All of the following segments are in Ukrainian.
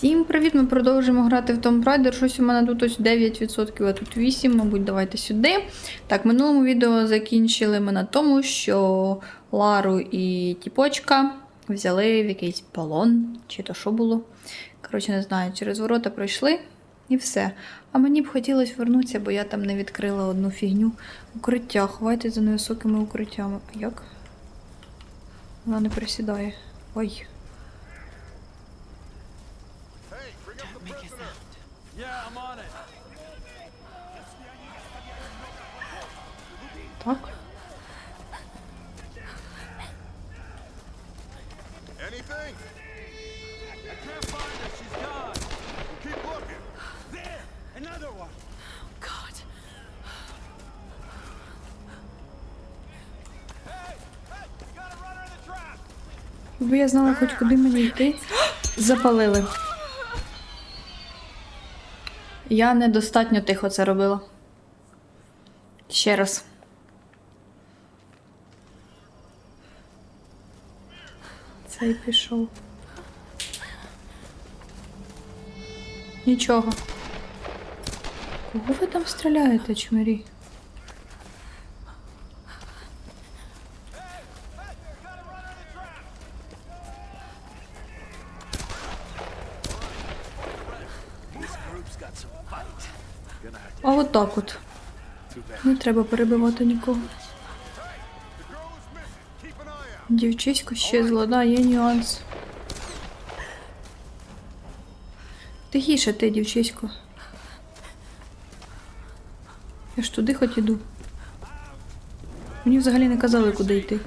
Всім привіт! Ми продовжуємо грати в Tomb Raider. Щось у мене тут ось 9%, а тут 8%, мабуть, давайте сюди. Так, минулому відео закінчили ми на тому, що Лару і Тіпочка взяли в якийсь полон, чи то що було. Коротше, не знаю, через ворота пройшли і все. А мені б хотілося вернутися, бо я там не відкрила одну фігню. Укриття. Ховайте за невисокими укриттями. А Як? Вона не присідає. Ой. Trap. Якби я знала хоч куди мені йти. Запалили. Я недостатньо тихо це робила. Ще раз. Цей пішов. Нічого. Кого ви там стріляєте, чмирі? А от так от. Не треба перебивати нікого. Дівчисько щезло, да, є нюанс. Тихіше ти, дівчисько. Я ж туди хоч іду. Мені взагалі не казали, куди йти.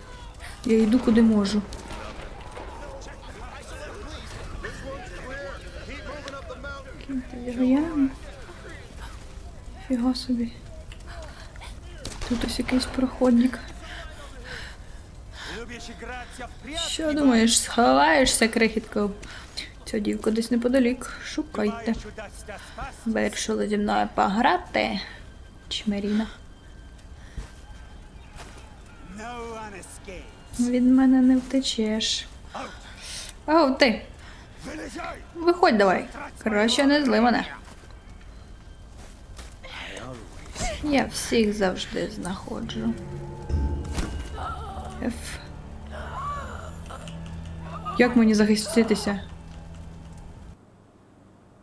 Я йду куди можу. Фіга собі. Тут ось якийсь проходник. Що думаєш, сховаєшся, крихітко? Ця дівка десь неподалік. Шукайте. Вирішили зі мною пограти. Чмиріна. No. Від мене не втечеш. Ау, ти. Виходь давай. Краще не зли мене. Я всіх завжди знаходжу. Ф. Як мені захиститися?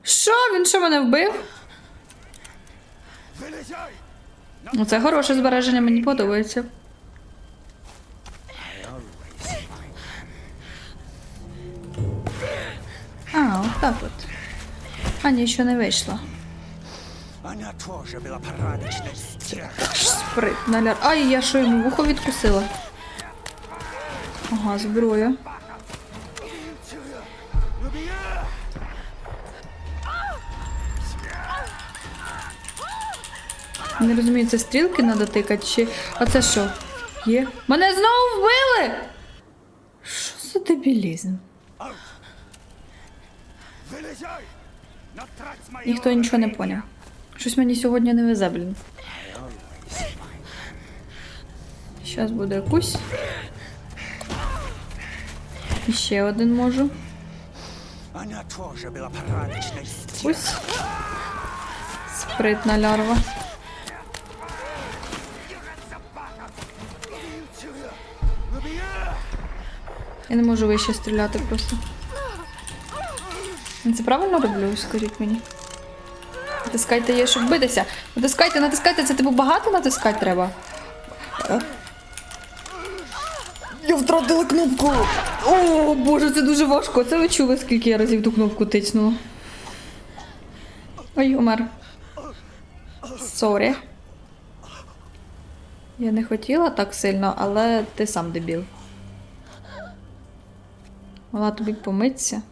Що? Він що мене вбив? Ну, Це хороше збереження, мені подобається. А, от так от. А, нічого не вийшло. Спритна ляр. Ай, я що йому вухо відкусила. Ага, зброя. Не розумію, це стрілки треба тикати чи. А це що? Є? Мене знову вбили! Що за дебілізм? Ніхто нічого не поняв. Щось мені сьогодні не везе, блін. Зараз буде якусь. І ще один можу. Ось. Спритна лярва. Я не можу вище стріляти просто. Це правильно роблю, скажіть мені. Натискайте є, щоб битися. Натискайте, натискайте, це типу багато натискати треба. Е? Я втратила кнопку. О, боже, це дуже важко. Це ви чули, скільки я разів ту кнопку тиснула. Ой, умер. Сорі. Я не хотіла так сильно, але ти сам дебіл. Мала тобі помитися.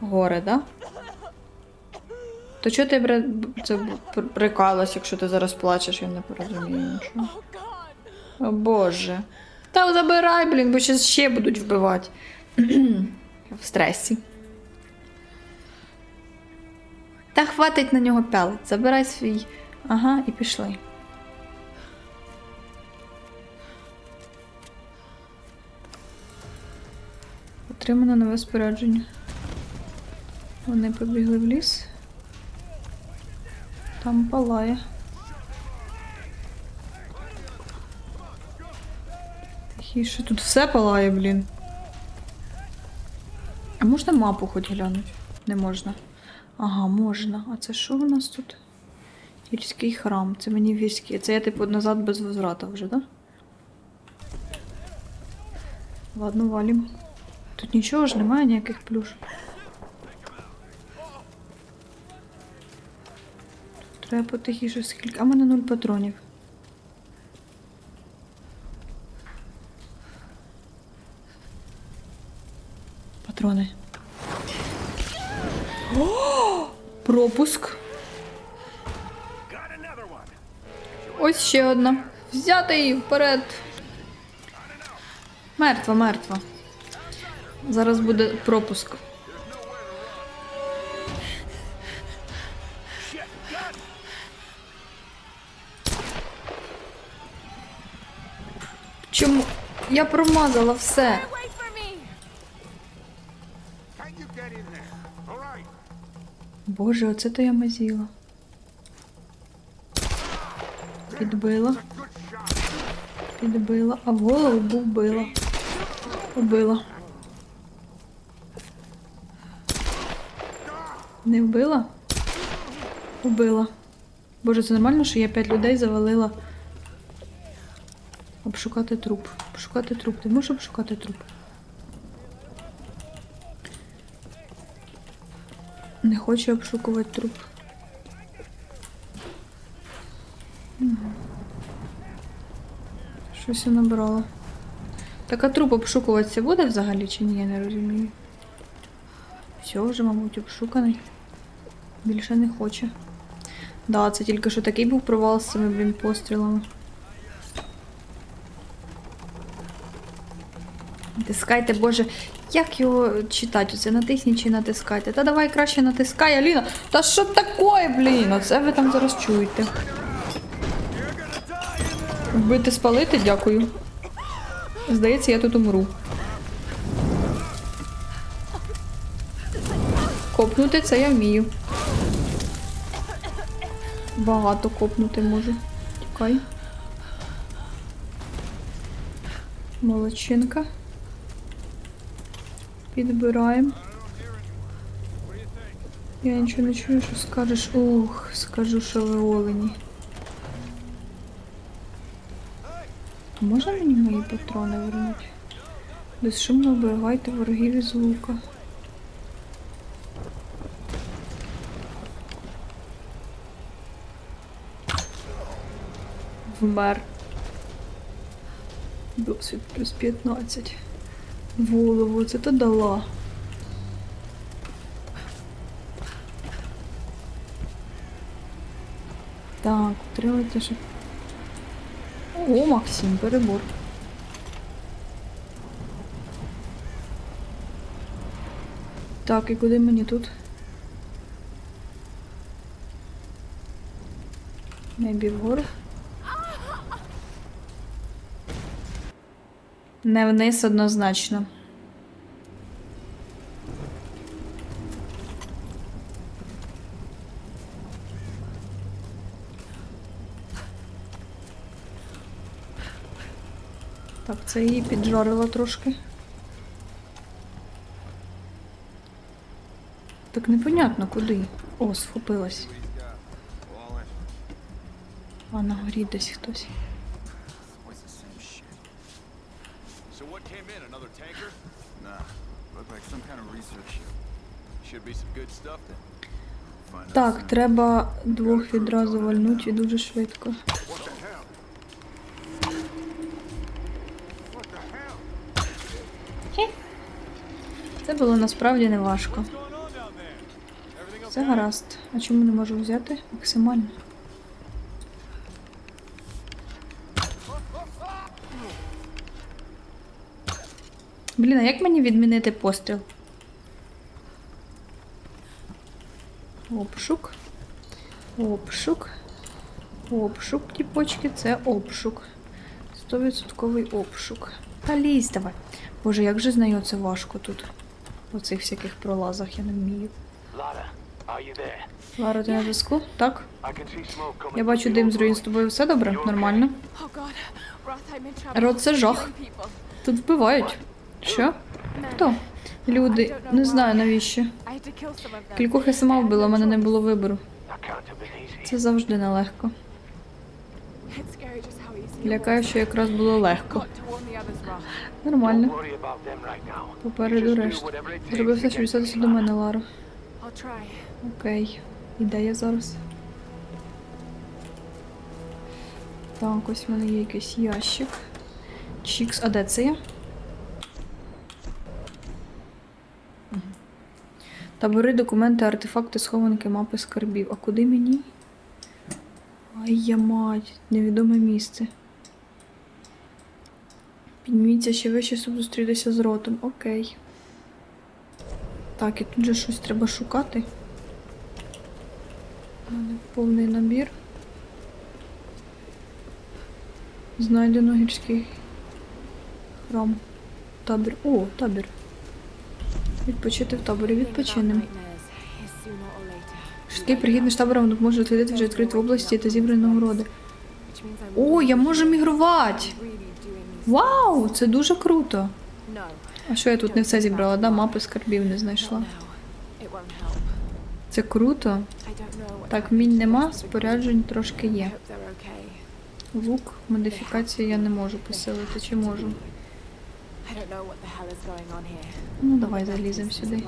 Горе, да? То чого ти бре... це прикалась, якщо ти зараз плачеш, я не порозумію нічого. О Боже. Та забирай, блін, бо щас ще будуть вбивати. В стресі. Та хватить на нього пялить. Забирай свій. Ага, і пішли. Отримано нове спорядження. Вони побігли в ліс. Там палає. Тихіше, тут все палає, блін. А можна мапу хоч глянути? Не можна. Ага, можна. А це що у нас тут? Гірський храм. Це мені військи. Це я типу назад без возврата вже, да? Ладно, валім. Тут нічого ж немає, ніяких плюш. Тут треба потихіше скільки. А в мене нуль патронів. Патрони. О! Пропуск. Ось ще одна. Взяти її вперед. Мертва, мертва. Зараз буде пропуск. Чому? Я промазала все. Боже, оце то я мазіла. Підбила. Підбила, а голову був била. Убила. Не вбила? Убила. Боже, це нормально, що я п'ять людей завалила. Обшукати труп. Обшукати труп. Ти можеш обшукати труп? Не хочу обшукувати труп. Щось я набрала. Так а труп обшукуватися буде взагалі чи ні, я не розумію. Все вже, мабуть, обшуканий. Більше не хоче. Да, це тільки що такий був провал з цими, блін, пострілами. Натискайте, боже, як його читати? Оце натисніть чи натискайте. Та давай краще натискай, Аліна. Та що таке, блін? Оце ви там зараз чуєте. Вбити спалити, дякую. Здається, я тут умру. Копнути це я вмію. Багато копнути можу. Тікай. Молодчинка. Підбираємо. Я нічого не чую, що скажеш. Ух, скажу, що ви олені. А можна мені мої патрони вернути? Безшумно вбивайте ворогів із лука. Вмер. Досвід плюс 15. В голову це то дала. Так, утримуйте, щоб о, Максим, перебор. Так, і куди мені тут? Небі вгору. Не вниз однозначно. Так, це її піджарила трошки. Так непонятно куди. О, схопилась. А на горі десь хтось. Так, треба двох відразу вальнуть і дуже швидко. Це було насправді не важко. Все гаразд. А чому не можу взяти? Максимально. Блін, а як мені відмінити постріл? Обшук. Обшук. Обшук, тіпочки, це обшук. 100% обшук. Та лізь давай. Боже, як же з нею це важко тут. У цих всяких пролазах я не вмію. Lara, are you there? Лара, ти на зв'язку? Так? Я бачу дим з руїн з тобою. Все добре? Нормально? Oh. Рот це жах. Тут вбивають. Що? Хто? Люди. Не знаю навіщо. Кількох я сама вбила, у мене не було вибору. Це завжди нелегко. Лякаю, що якраз було легко. Нормально. Попереду решт. Зроби все, щоб get до мене, Ларо. Окей. І де я зараз? Так, ось в мене є якийсь ящик. Чікс. А де це є? Табори, документи, артефакти, схованки, мапи скарбів. А куди мені? Ай я мать, невідоме місце. Підніміться ще вище, щоб зустрітися з ротом. Окей. Так, і тут же щось треба шукати. У мене повний набір. Знайдено гірський храм. Табір. О, табір. Відпочити в таборі. Відпочинемо. Швидкий прихід між табором допоможе дослідити вже відкриті області та зібрані нагороди. О, я можу мігрувати! Вау! Це дуже круто! А що я тут не все зібрала? Да, мапи скарбів не знайшла. Це круто. Так, мінь нема, споряджень трошки є. Лук, модифікації я не можу посилити, чи можу? Ну, давай заліземо сюди.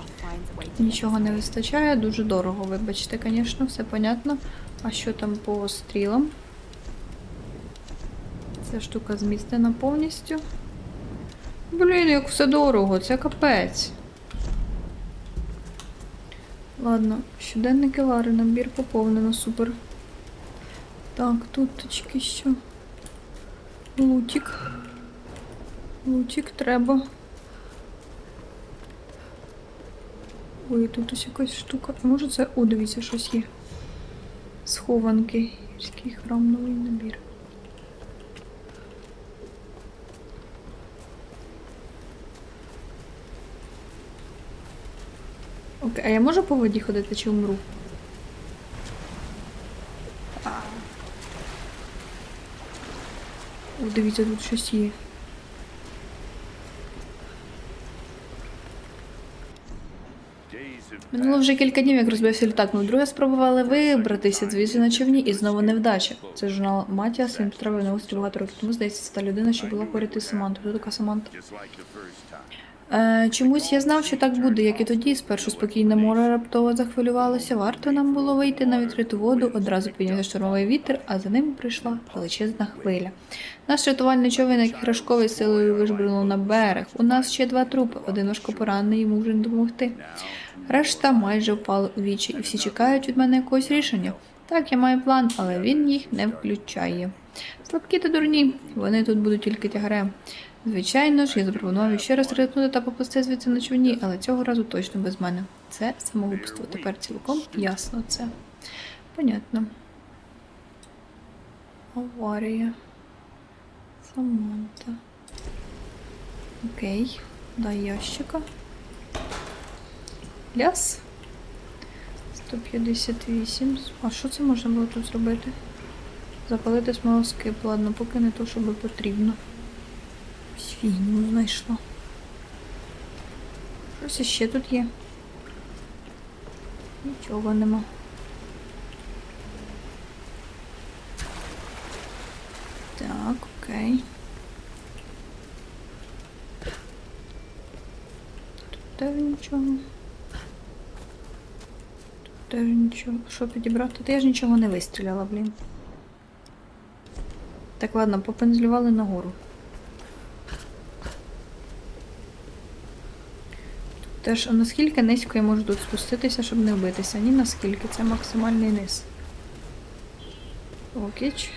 Нічого не вистачає, дуже дорого, вибачте, звісно, все понятно. А що там по стрілам? Ця штука змістена повністю. Блін, як все дорого, це капець. Ладно, щоденники Лари, набір поповнено, супер. Так, тут точки що? Лутік. Лутік треба. Ой, тут ось якась штука. Може це. О, дивіться, щось є. Схованки. Гірський храм, новий набір. Окей, а я можу по воді ходити чи умру? О, дивіться, тут щось є. Минуло вже кілька днів, як розбився літак. Ну, друге спробували вибратися звідси на човні і знову невдача. Це журнал Матіас, він потрапив на острів багато років тому. Здається, це та людина, що була поряд із Самантою. Хто така Саманта? Е, чомусь я знав, що так буде, як і тоді. Спершу спокійне море раптово захвилювалося. Варто нам було вийти на відкриту воду, одразу піднявся штормовий вітер, а за ним прийшла величезна хвиля. Наш рятувальний човен, як іграшковий силою вижбрунув на берег. У нас ще два трупи, один важко поранений, йому вже не допомогти. Решта майже впали у вічі, і всі чекають від мене якогось рішення. Так, я маю план, але він їх не включає. Слабкі та дурні, вони тут будуть тільки тягарем. Звичайно ж, я запропонував ще раз рятнути та попусти звідси на човні, але цього разу точно без мене. Це самогубство. Тепер цілком ясно це. Понятно. Аварія. Саманта. Окей. Дай ящика. Ляс. 158. А що це можна було тут зробити? Запалити смолоскип. Ладно, поки не то, що би потрібно. Ось Фігню знайшла. Щось іще тут є. Нічого нема. Так, окей. Тут теж нічого. Теж нічого. Що підібрати? Та я ж нічого не вистріляла, блін. Так, ладно, попензлювали нагору. Теж, наскільки низько я можу тут спуститися, щоб не вбитися? Ні наскільки, це максимальний низ. Окіч.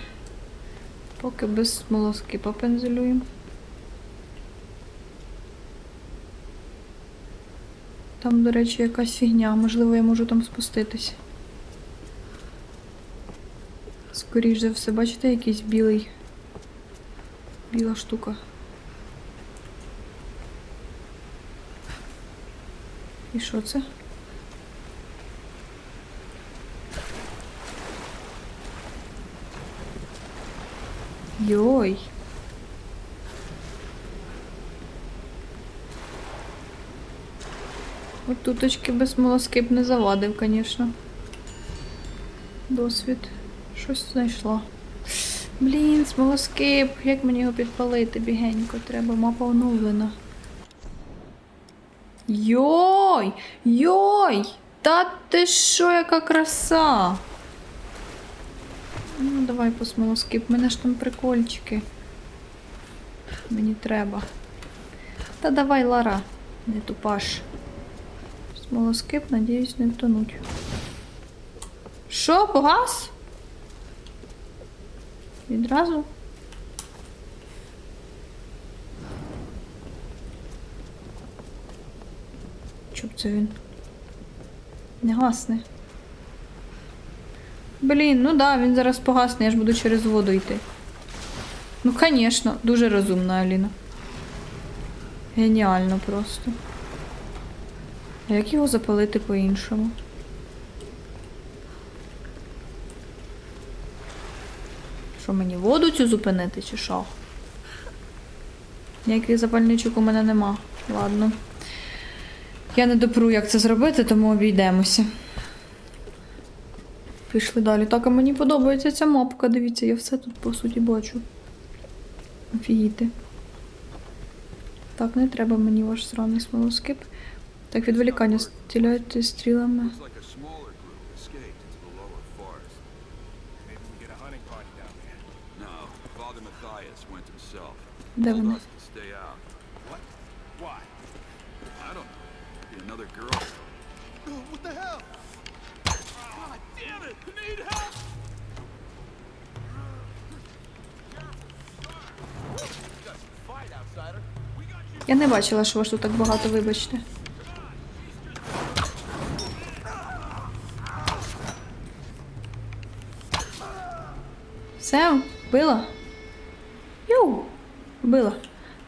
Поки без смолоски попензелюємо. Там, до речі, якась фігня. Можливо, я можу там спуститись. Скоріше за все, бачите, якийсь білий. Біла штука. І що це? Йой! Туточки без смолоскип не завадив, звісно. Досвід. Щось знайшла. Блін, смолоскип. Як мені його підпалити бігенько? Треба, мапа оновлена. Йой! Йой! Та ти що, яка краса! Ну, давай по смолоскип. Мене ж там прикольчики. Мені треба. Та давай, Лара, не тупаш. Смолоскип, надіюсь, не втонуть. Що, погас? Відразу? Чоб це він? Не гасне. Блін, ну да, він зараз погасне, я ж буду через воду йти. Ну, звісно, дуже розумна Аліна. Геніально просто. Як його запалити по-іншому? Що мені воду цю зупинити, чи що? Ніяких запальничок у мене нема. Ладно. Я не допру, як це зробити, тому обійдемося. Пішли далі. Так, а мені подобається ця мапка. Дивіться, я все тут по суті бачу. Офігіти. Так, не треба мені ваш сраний смолоскип. Так, відволікання стріляйте стрілами. Де вони? Я не бачила, що вас тут так багато, вибачте. Все, вбила? Йоу, вбила.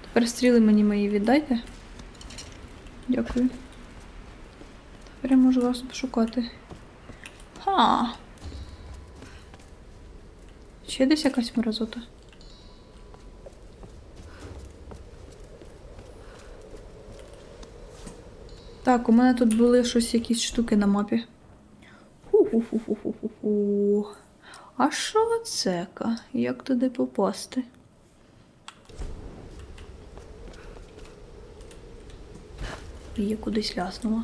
Тепер стріли мені мої віддайте. Дякую. Тепер я можу вас пошукати. Ха. Ще десь якась мразота. Так, у мене тут були щось якісь штуки на мапі. Ху-ху-ху-ху-ху-ху. А що це? Як туди попасти? Я кудись ляснула.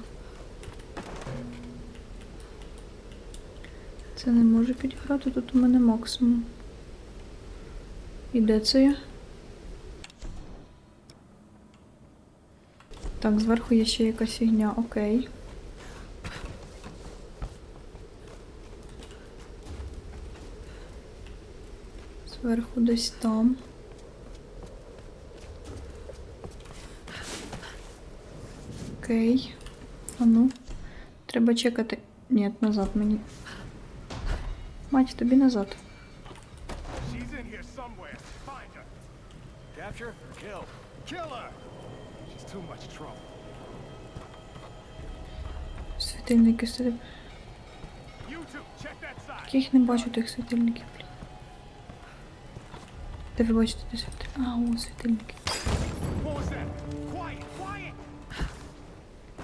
Це не може підіграти, тут у мене максимум. І де це я? Так, зверху є ще якась фігня, окей. Зверху десь там. Окей. А ну. Треба чекати. Ні, назад мені. Мать, тобі назад. She's in here somewhere. Find her. Capture or kill? Kill her! She's too much trouble. Світильники сидять. You two, check that side. Я їх не бачу тих світильників, блін. Де ви бачите де світильники? А, о, світильники.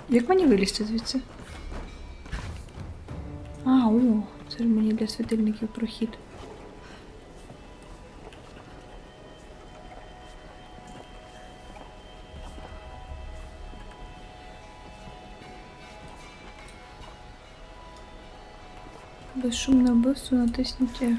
Як мені вилізти звідси? А, о, це ж мені для світильників прохід. Безшумне вбивство натисніть F.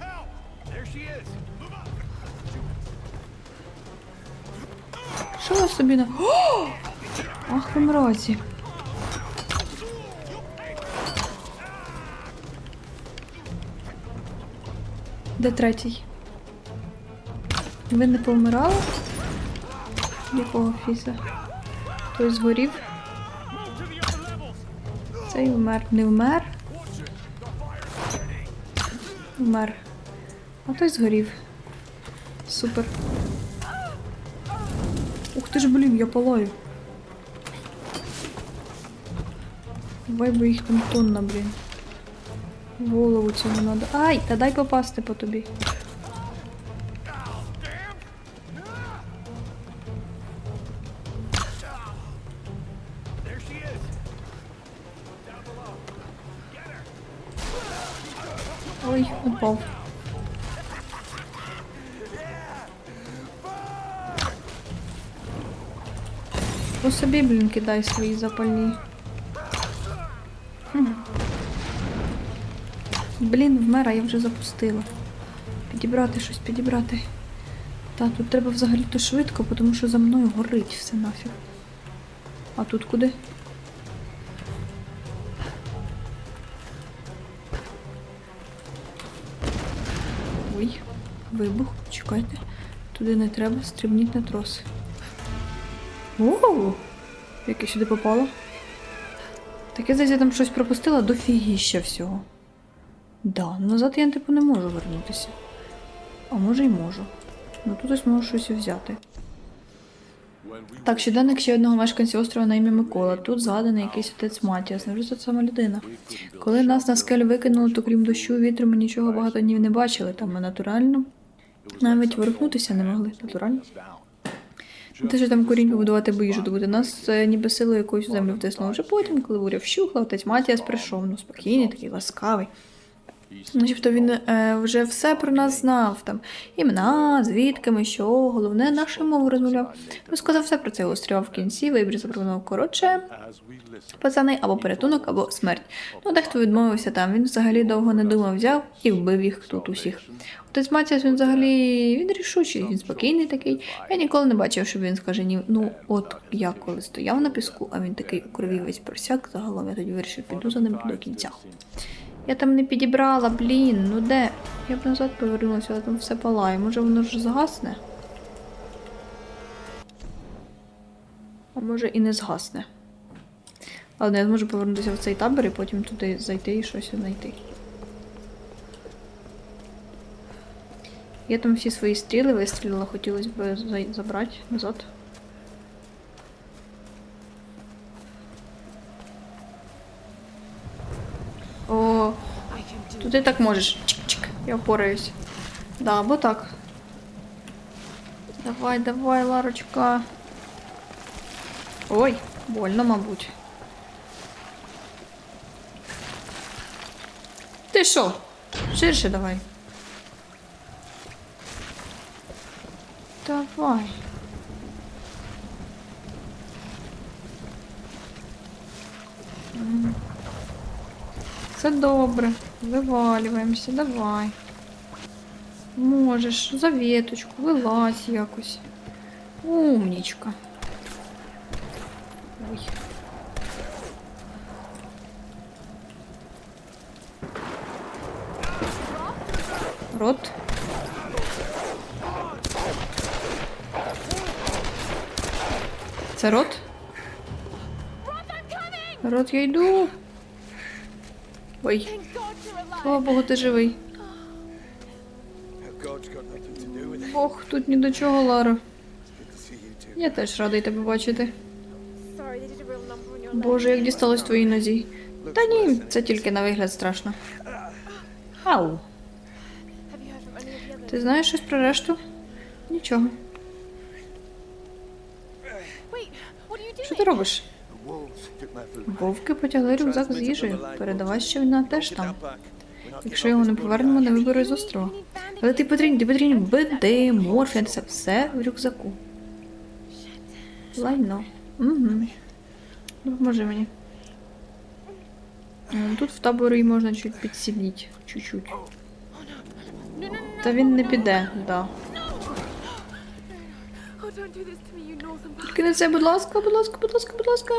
help! There she is! Move up! Що я собі на. Ах ви мразі. Де третій? Ви не повмирали? Якого фіса? Той згорів? Цей вмер. Не вмер? Вмер. А той згорів. Супер. Ух ти ж, блін, я палаю. Давай би їх там тонна, блін. Голову цьому надо. Ай, та дай попасти по тобі. Ой, упав. По собі, блін, кидай свої запальні. Блін, вмер, а я вже запустила. Підібрати щось, підібрати. Та, тут треба взагалі-то швидко, тому що за мною горить все нафіг. А тут куди? Ой, вибух, чекайте. Туди не треба, стрибніть на трос. Оу! Як я сюди попала? Так я здається, я там щось пропустила дофігіща всього. Да, назад я типу не можу вернутися. А може й можу. Ну тут ось можу щось взяти. Так, щоденник ще одного мешканця острова на ім'я Микола. Тут згаданий якийсь отець Матіас. Невже це сама людина? Коли нас на скель викинули, то крім дощу, вітру ми нічого багато днів не бачили. Там ми натурально. Навіть ворухнутися не могли. Натурально. Ну, Те, що там корінь побудувати боїжу добути. Нас е, ніби силою якоюсь землю втиснуло. Вже потім, коли буря вщухла, отець Матіас прийшов, ну спокійний, такий ласкавий. Начебто він е, вже все про нас знав, там імена, звідки ми, що, головне, нашу мову розмовляв. Розказав все про цей острів, в кінці вибір запропонував коротше. Пацани або порятунок, або смерть. Ну, дехто відмовився там. Він взагалі довго не думав, взяв і вбив їх тут усіх. Отець Матіас, він взагалі він рішучий, він спокійний такий. Я ніколи не бачив, щоб він скаже ні. Ну, от я коли стояв на піску, а він такий у крові весь просяк, загалом я тоді вирішив, піду за ним до кінця. Я там не підібрала, блін, ну де? Я б назад повернулася, але там все палає. Може воно ж згасне? А може і не згасне. Ладно, я зможу повернутися в цей табір і потім туди зайти і щось знайти. Я там всі свої стріли вистрілила, хотілося б забрати назад. О, can ти так можеш. Чик-чик, я впораюсь. Да, або так. Давай, давай, Ларочка. Ой, больно, мабуть. Ти що? Ширше давай. Давай. Все добре. Вивалюємося, давай. Можеш, за веточку, вилазь якось. Умнічка. Ой. Рот. Це рот? Рот, я йду. Ой, слава Богу, ти живий. Ох, тут ні до чого, Лара. Я теж радий тебе бачити. Боже, як дісталось твоїй нозі. Та ні, це тільки на вигляд страшно. Ау. Ти знаєш щось про решту? Нічого. Що ти робиш? Вовки потягли рюкзак з їжею. Передавай, що вона теж там. Якщо його не повернемо, не виберу з острова. Але ти потрібен, ти потрібен БД, морфін, це все в рюкзаку. Лайно. Угу. Допоможи мені. Тут в таборі можна чуть підсідніти. Чуть-чуть. Та він не піде, да. Тільки не це, будь ласка, будь ласка, будь ласка, будь ласка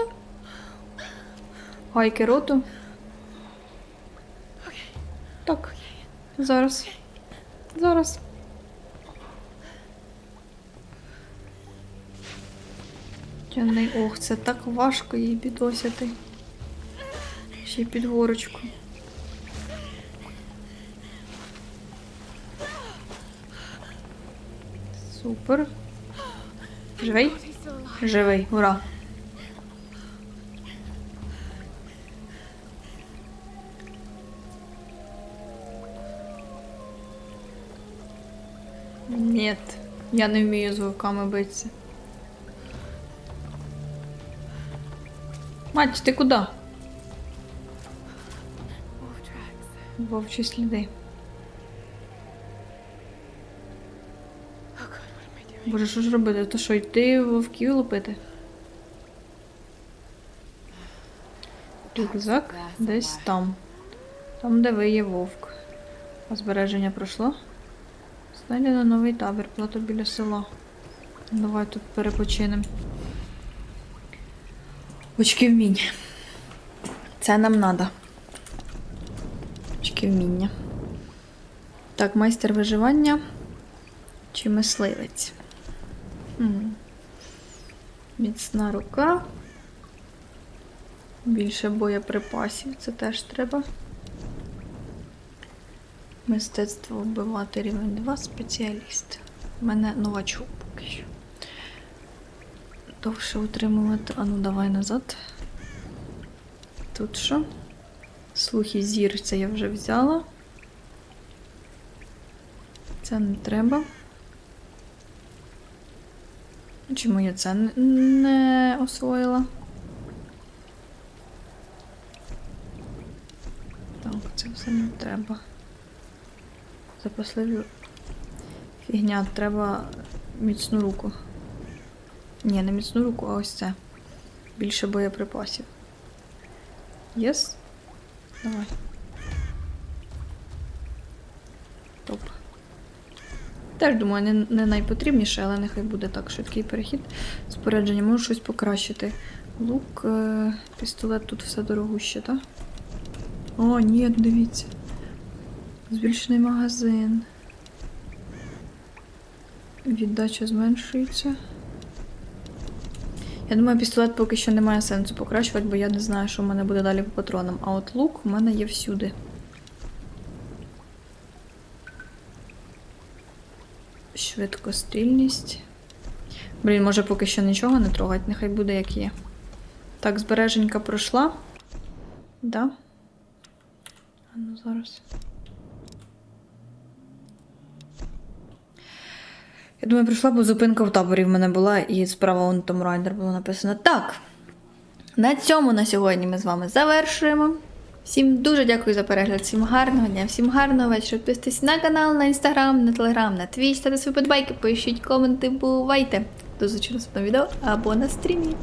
гайки роту. Так. Зараз. Зараз. Тяний. Ох, це так важко її підосяти. Ще й під горочку. Супер. Живий? Живий, ура! Я не вмію з вовками битися. Мать, ти куди? Вовчі сліди. Боже, що ж робити? То що, йти вовків лупити? Рюкзак десь там. Там, де ви є вовк. А збереження пройшло? Знайдено новий табір, плато біля села. Давай тут перепочинемо. Очки вмінь. Це нам надо. Очки вміння. Так, майстер виживання чи мисливець? Міцна рука. Більше боєприпасів, це теж треба. Мистецтво вбивати рівень 2 спеціаліст. У мене новачок поки що. Довше утримувати. А ну давай назад. Тут що? Слух і зір, це я вже взяла. Це не треба. Чому я це не освоїла? Так, це все не треба. Запасливі фігня, треба міцну руку. Ні, не міцну руку, а ось це. Більше боєприпасів. Єс? Давай. Топ. Теж думаю, не, не найпотрібніше, але нехай буде так. Швидкий перехід. Спорядження, можу щось покращити. Лук, е, пістолет, тут все дорогуще, так? О, ні, дивіться. Збільшений магазин. Віддача зменшується. Я думаю, пістолет поки що немає сенсу покращувати, бо я не знаю, що в мене буде далі по патронам. А от лук у мене є всюди. Швидкострільність. Блін, може поки що нічого не трогать, нехай буде як є. Так, збереженька пройшла. Да? А ну зараз. Я думаю, прийшла, бо зупинка в таборі в мене була, і справа он там Райдер було написано. Так. На цьому на сьогодні ми з вами завершуємо. Всім дуже дякую за перегляд, всім гарного дня, всім гарного вечора. Підписуйтесь на канал, на інстаграм, на телеграм, на твіч, ставте свої подбайки, пишіть коменти, бувайте. До зустрічі на відео або на стрімі.